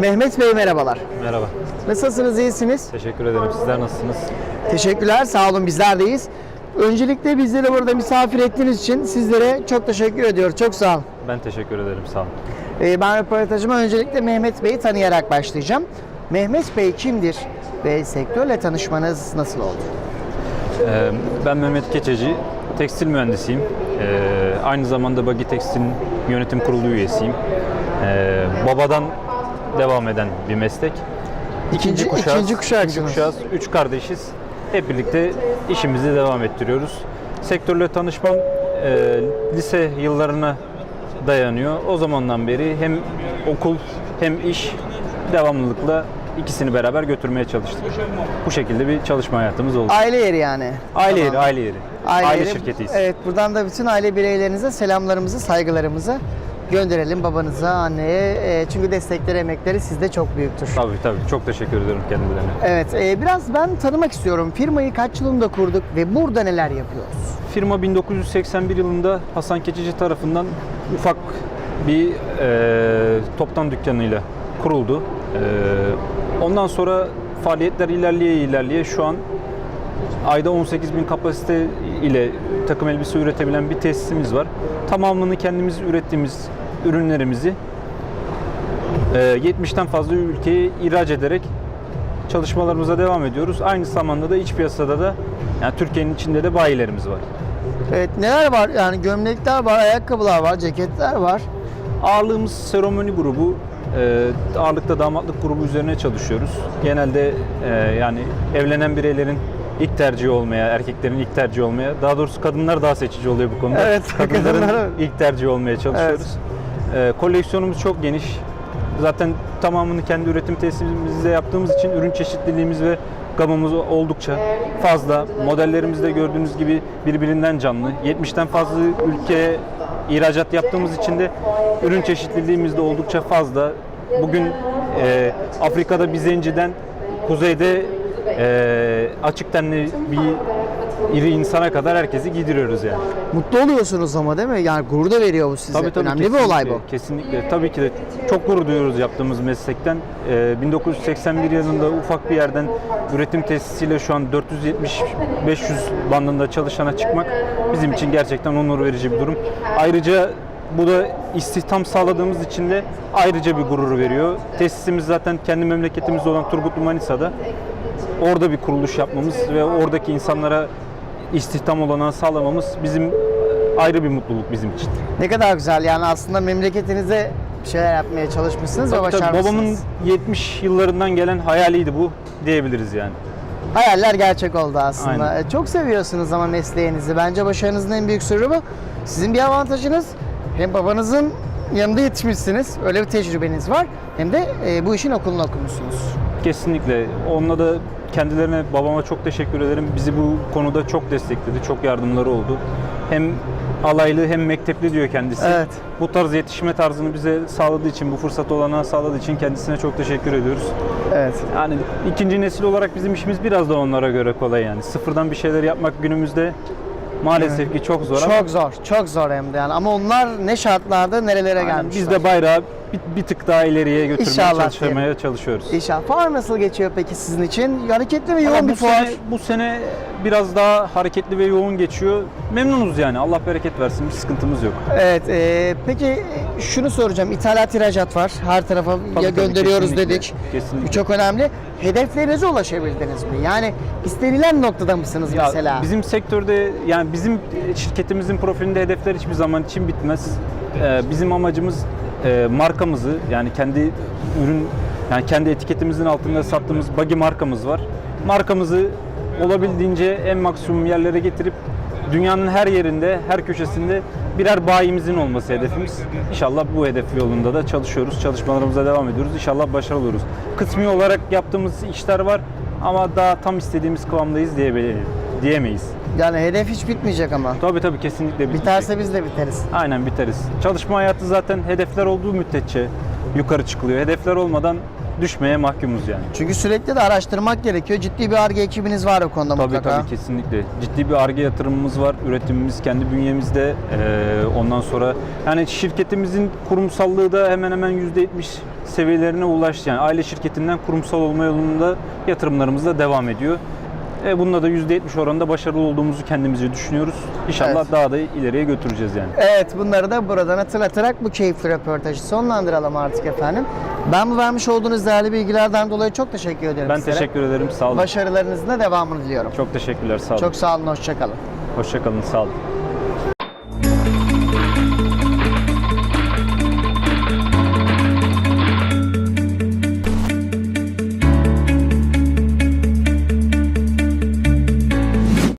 Mehmet Bey merhabalar. Merhaba. Nasılsınız, iyisiniz? Teşekkür ederim. Sizler nasılsınız? Teşekkürler, sağ olun bizler deyiz. Öncelikle bizleri burada misafir ettiğiniz için sizlere çok teşekkür ediyoruz. Çok sağ olun. Ben teşekkür ederim. Sağ olun. Ee, ben röportajıma öncelikle Mehmet Bey'i tanıyarak başlayacağım. Mehmet Bey kimdir ve sektörle tanışmanız nasıl oldu? Ee, ben Mehmet Keçeci. Tekstil mühendisiyim. Ee, aynı zamanda Bagi Tekstil'in yönetim kurulu üyesiyim. Ee, babadan devam eden bir meslek. İkinci- ikinci kuşaksınız. İkinci kuşağız. Üç kardeşiz. Hep birlikte işimizi devam ettiriyoruz. Sektörle tanışmam e, lise yıllarına dayanıyor. O zamandan beri hem okul hem iş devamlılıkla ikisini beraber götürmeye çalıştık. Bu şekilde bir çalışma hayatımız oldu. Aile yeri yani. Aile Tamam. yeri, aile yeri. Aile, yeri. şirketiyiz. Evet, buradan da bütün aile bireylerinize selamlarımızı, saygılarımızı gönderelim babanıza, anneye. Ee, çünkü destekleri, emekleri sizde çok büyüktür. Tabii tabii. Çok teşekkür ederim kendilerine. Evet, e, biraz ben tanımak istiyorum. Firmayı kaç yılında kurduk ve burada neler yapıyoruz? Firma 1981 yılında Hasan Keçici tarafından ufak bir e, toptan dükkanıyla kuruldu. E, ondan sonra faaliyetler ilerleye ilerleye şu an ayda 18 bin kapasite ile takım elbise üretebilen bir tesisimiz var. Tamamını kendimiz ürettiğimiz ürünlerimizi e, 70'ten fazla ülkeye ihraç ederek çalışmalarımıza devam ediyoruz. Aynı zamanda da iç piyasada da yani Türkiye'nin içinde de bayilerimiz var. Evet, neler var? Yani gömlekler var, ayakkabılar var, ceketler var. Ağırlığımız seremoni grubu. Ee, ağırlıkta damatlık grubu üzerine çalışıyoruz. Genelde e, yani evlenen bireylerin ilk tercihi olmaya, erkeklerin ilk tercihi olmaya, daha doğrusu kadınlar daha seçici oluyor bu konuda. Evet, Kadınların kadınlar- ilk tercihi olmaya çalışıyoruz. Ee, koleksiyonumuz çok geniş. Zaten tamamını kendi üretim tesisimizde yaptığımız için ürün çeşitliliğimiz ve gamımız oldukça fazla. Modellerimizde gördüğünüz gibi birbirinden canlı. 70'ten fazla ülkeye ihracat yaptığımız için de ürün çeşitliliğimiz de oldukça fazla. Bugün e, Afrika'da bir zenciden kuzeyde e, açık tenli bir iri insana kadar herkesi giydiriyoruz yani. Mutlu oluyorsunuz ama değil mi? Yani gurur da veriyor bu size. Önemli bir olay bu. Kesinlikle. Tabii ki de çok gurur duyuyoruz yaptığımız meslekten. Ee, 1981 yılında ufak bir yerden üretim tesisiyle şu an 470-500 bandında çalışana çıkmak bizim için gerçekten onur verici bir durum. Ayrıca bu da istihdam sağladığımız için de ayrıca bir gurur veriyor. Tesisimiz zaten kendi memleketimiz olan Turgutlu Manisa'da. Orada bir kuruluş yapmamız ve oradaki insanlara istihdam olanağı sağlamamız bizim ayrı bir mutluluk bizim için. Ne kadar güzel yani aslında memleketinize bir şeyler yapmaya çalışmışsınız ve Tabii tabii, başarmışsınız. babamın 70 yıllarından gelen hayaliydi bu diyebiliriz yani. Hayaller gerçek oldu aslında. Aynen. E, Çok seviyorsunuz ama mesleğinizi. Bence başarınızın en büyük sırrı bu. Sizin bir avantajınız hem babanızın yanında yetişmişsiniz. Öyle bir tecrübeniz var. Hem de e, bu işin okulunu okumuşsunuz. Kesinlikle. Onunla da kendilerine, babama çok teşekkür ederim. Bizi bu konuda çok destekledi, çok yardımları oldu. Hem alaylı hem mektepli diyor kendisi. Evet. Bu tarz yetişme tarzını bize sağladığı için, bu fırsat olanağı sağladığı için kendisine çok teşekkür ediyoruz. Evet. Yani ikinci nesil olarak bizim işimiz biraz da onlara göre kolay yani. Sıfırdan bir şeyler yapmak günümüzde maalesef ki çok zor ama Çok zor, çok zor hem de yani. Ama onlar ne şartlarda nerelere Aynen, gelmişler. biz de bayrağı bir, bir tık daha ileriye götürmeye İnşallah çalışmaya çalışıyoruz. İnşallah. Fuar nasıl geçiyor peki sizin için? Hareketli ve yoğun Ama bir bu fuar. sene, bu sene biraz daha hareketli ve yoğun geçiyor. Memnunuz yani. Allah bereket versin. Bir sıkıntımız yok. Evet. e, peki şunu soracağım. İthalat ihracat var. Her tarafa Tabii, ya gönderiyoruz kesinlikle, dedik. kesinlikle. Bu çok önemli. Hedeflerinize ulaşabildiniz mi? Yani istenilen noktada mısınız Ya mesela? bizim sektörde yani bizim şirketimizin profilinde hedefler hiçbir zaman için bitmez. Ee, bizim amacımız e, markamızı yani kendi ürün yani kendi etiketimizin altında sattığımız Bagi markamız var. Markamızı olabildiğince en maksimum yerlere getirip dünyanın her yerinde, her köşesinde birer bayimizin olması hedefimiz. İnşallah bu hedef yolunda da çalışıyoruz. Çalışmalarımıza devam ediyoruz. İnşallah başarılı oluruz. Kısmi olarak yaptığımız işler var ama daha tam istediğimiz kıvamdayız diyebiliriz. Diyemeyiz. Yani hedef hiç bitmeyecek ama. Tabii tabii kesinlikle bitecek. Biterse biz de biteriz. Aynen biteriz. Çalışma hayatı zaten hedefler olduğu müddetçe yukarı çıkılıyor. Hedefler olmadan düşmeye mahkumuz yani. Çünkü sürekli de araştırmak gerekiyor. Ciddi bir ARGE ekibiniz var bu konuda Tabii mutlaka. tabii kesinlikle. Ciddi bir ARGE yatırımımız var. Üretimimiz kendi bünyemizde. Ee, ondan sonra yani şirketimizin kurumsallığı da hemen hemen %70 seviyelerine ulaştı. Yani aile şirketinden kurumsal olma yolunda yatırımlarımız da devam ediyor. E, bununla da %70 oranında başarılı olduğumuzu kendimize düşünüyoruz. İnşallah Evet. daha da ileriye götüreceğiz yani. Evet bunları da buradan hatırlatarak bu keyifli röportajı sonlandıralım artık efendim. Ben bu vermiş olduğunuz değerli bilgilerden dolayı çok teşekkür ederim Ben sizlere. teşekkür ederim. Sağ olun. Başarılarınızın da devamını diliyorum. Çok teşekkürler. Sağ olun. Çok sağ olun, hoşçakalın. Hoşçakalın. Sağ olun.